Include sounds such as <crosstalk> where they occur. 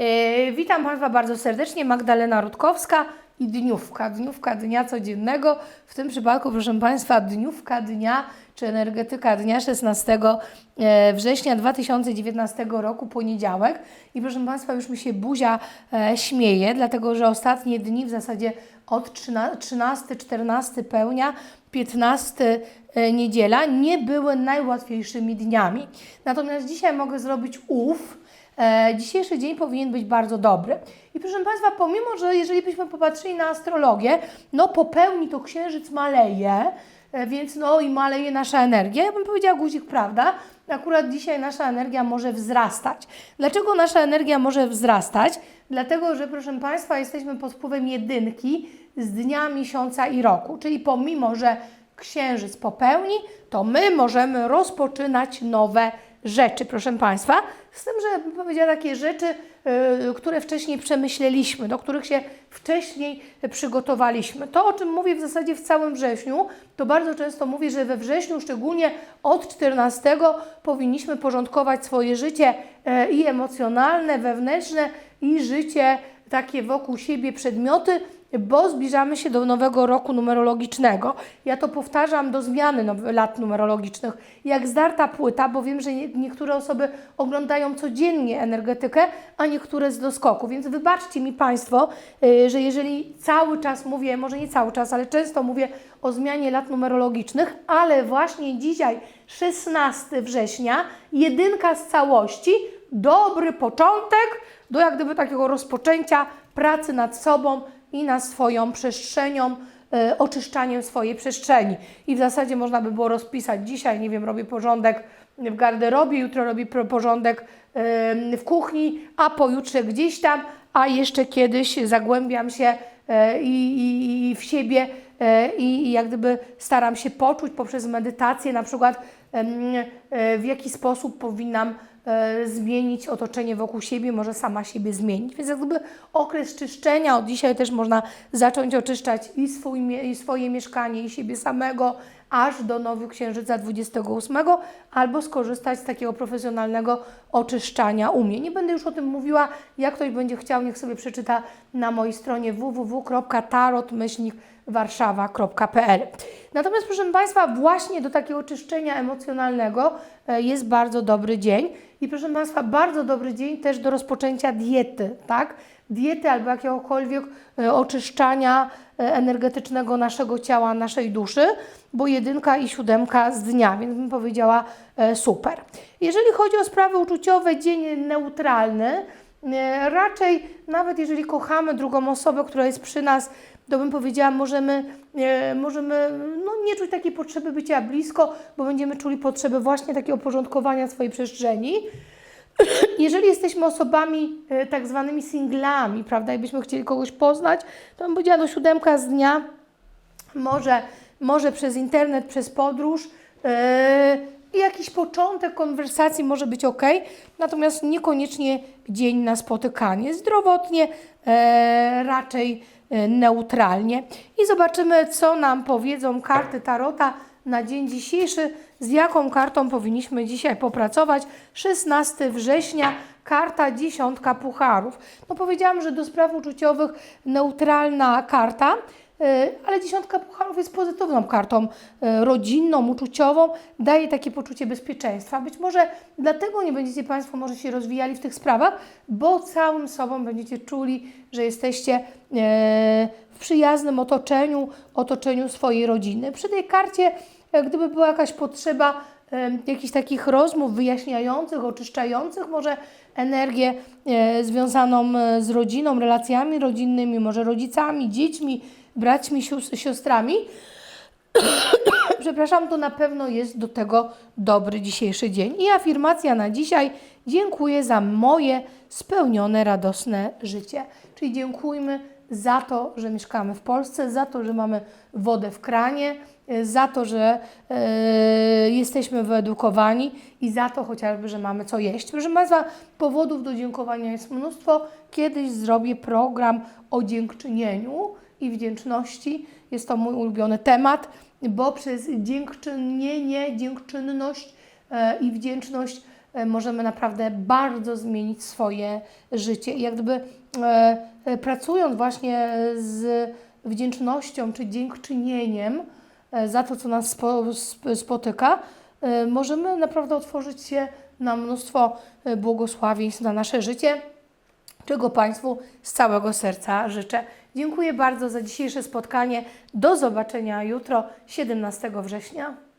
E, Witam Państwa bardzo serdecznie, Magdalena Rutkowska i dniówka, dniówka dnia codziennego, w tym przypadku proszę Państwa dniówka dnia, czy energetyka dnia 16 e, września 2019 roku, poniedziałek. I proszę Państwa już mi się buzia e, śmieje, dlatego że ostatnie dni w zasadzie od 13, 14 pełnia, 15 e, niedziela nie były najłatwiejszymi dniami. Natomiast dzisiaj mogę zrobić ów, dzisiejszy dzień powinien być bardzo dobry. I proszę Państwa, pomimo, że jeżeli byśmy popatrzyli na astrologię, no po pełni to księżyc maleje, e, więc no i maleje nasza energia. Ja bym powiedziała guzik, prawda? Akurat dzisiaj nasza energia może wzrastać. Dlaczego nasza energia może wzrastać? Dlatego, że proszę Państwa, jesteśmy pod wpływem jedynki z dnia, miesiąca i roku. Czyli pomimo, że księżyc popełni, to my możemy rozpoczynać nowe rzeczy, proszę Państwa. Z tym, że powiedziała takie rzeczy, yy, które wcześniej przemyśleliśmy, do których się wcześniej przygotowaliśmy. To, o czym mówię w zasadzie w całym wrześniu, to bardzo często mówię, że we wrześniu, szczególnie od 14, powinniśmy porządkować swoje życie yy, i emocjonalne, wewnętrzne, i życie takie wokół siebie przedmioty, bo zbliżamy się do nowego roku numerologicznego. Ja to powtarzam do zmiany lat numerologicznych. Jak zdarta płyta, bo wiem, że nie- niektóre osoby oglądają codziennie energetykę, a niektóre z doskoku. Więc wybaczcie mi Państwo, yy, że jeżeli cały czas mówię, może nie cały czas, ale często mówię o zmianie lat numerologicznych, ale właśnie dzisiaj, 16 września, jedynka z całości, dobry początek do jak gdyby takiego rozpoczęcia pracy nad sobą i nad swoją przestrzenią, e, oczyszczaniem swojej przestrzeni. I w zasadzie można by było rozpisać dzisiaj, nie wiem, robię porządek w garderobie, jutro robię porządek w kuchni, a pojutrze gdzieś tam, a jeszcze kiedyś zagłębiam się e, i, i, w siebie e, i, jak gdyby staram się poczuć poprzez medytację na przykład w jaki sposób powinnam e, zmienić otoczenie wokół siebie, może sama siebie zmienić. Więc jak gdyby okres czyszczenia, od dzisiaj też można zacząć oczyszczać i, swój, i swoje mieszkanie, i siebie samego, aż do Nowy Księżyca 28, albo skorzystać z takiego profesjonalnego oczyszczania u mnie. Nie będę już o tym mówiła, jak ktoś będzie chciał, niech sobie przeczyta na mojej stronie www.tarot-warszawa.pl Natomiast proszę Państwa, właśnie do takiego oczyszczenia emocjonalnego e, jest bardzo dobry dzień i proszę Państwa, bardzo dobry dzień też do rozpoczęcia diety, tak? Diety albo jakiegokolwiek e, oczyszczania e, energetycznego naszego ciała, naszej duszy, bo jedynka i siódemka z dnia, więc bym powiedziała super. Jeżeli chodzi o sprawy uczuciowe, dzień neutralny, raczej nawet jeżeli kochamy drugą osobę, która jest przy nas, to bym powiedziała, możemy, e, możemy no, nie czuć takiej potrzeby bycia blisko, bo będziemy czuli potrzebę właśnie takiego porządkowania swojej przestrzeni. <clears throat> Jeżeli jesteśmy osobami e, tak zwanymi singlami, prawda, i byśmy chcieli kogoś poznać, to bym powiedziała, no siódemka z dnia, może, może przez internet, przez podróż. Jakiś początek konwersacji może być ok, natomiast niekoniecznie dzień na spotykanie. Zdrowotnie, e, raczej e, neutralnie. I zobaczymy, co nam powiedzą karty Tarota na dzień dzisiejszy, z jaką kartą powinniśmy dzisiaj popracować. 16 września, karta dziesiątka pucharów. No powiedziałam, że do spraw uczuciowych neutralna karta. E, Ale dziesiątka pucharów jest pozytywną kartą e, rodzinną, uczuciową, daje takie poczucie bezpieczeństwa. Być może dlatego nie będziecie Państwo może się rozwijali w tych sprawach, bo całym sobą będziecie czuli, że jesteście e, w przyjaznym otoczeniu, otoczeniu swojej rodziny. Przy tej karcie, gdyby była jakaś potrzeba jakichś takich rozmów wyjaśniających, oczyszczających może energię związaną z rodziną, relacjami rodzinnymi, może rodzicami, dziećmi, braćmi, siostrami. <coughs> Przepraszam, to na pewno jest do tego dobry dzisiejszy dzień. I afirmacja na dzisiaj: dziękuję za moje spełnione, radosne życie. Czyli dziękujmy za to, że mieszkamy w Polsce, za to, że mamy wodę w kranie, e, za to, że e, jesteśmy wyedukowani i za to chociażby, że mamy co jeść. Proszę Państwa, powodów do dziękowania jest mnóstwo. Kiedyś zrobię program o dziękczynieniu i wdzięczności. Jest to mój ulubiony temat, bo przez dziękczynienie, dziękczynność e, i wdzięczność e, możemy naprawdę bardzo zmienić swoje życie. I jak gdyby e, pracując właśnie z wdzięcznością czy dziękczynieniem za to, co nas spo, sp- spotyka, możemy naprawdę otworzyć się na mnóstwo błogosławieństw na nasze życie czego Państwu z całego serca życzę. Dziękuję bardzo za dzisiejsze spotkanie. Do zobaczenia jutro, 17 września.